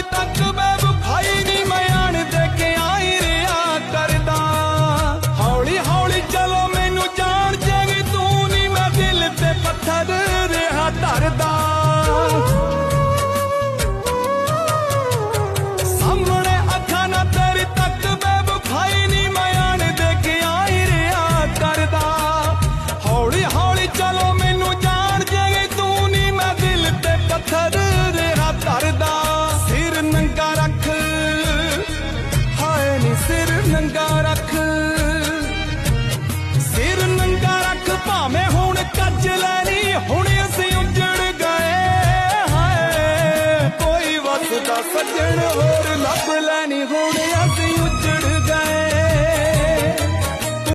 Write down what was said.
तक ਨੰਗਾ ਰੱਖ। ਸਿਰ ਨੰਗਾ ਰੱਖ, ਭਾਵੇਂ ਹੁਣ ਕੱਜ ਲੈਣੀ, ਹੁਣ ਅਸੀਂ ਉੱਜੜ ਗਏ। ਹਾਏ, ਕੋਈ ਵਸਦਾ ਸੱਜਣ ਹੋਰ ਲੱਭ ਲੈਣੀ, ਹੁਣ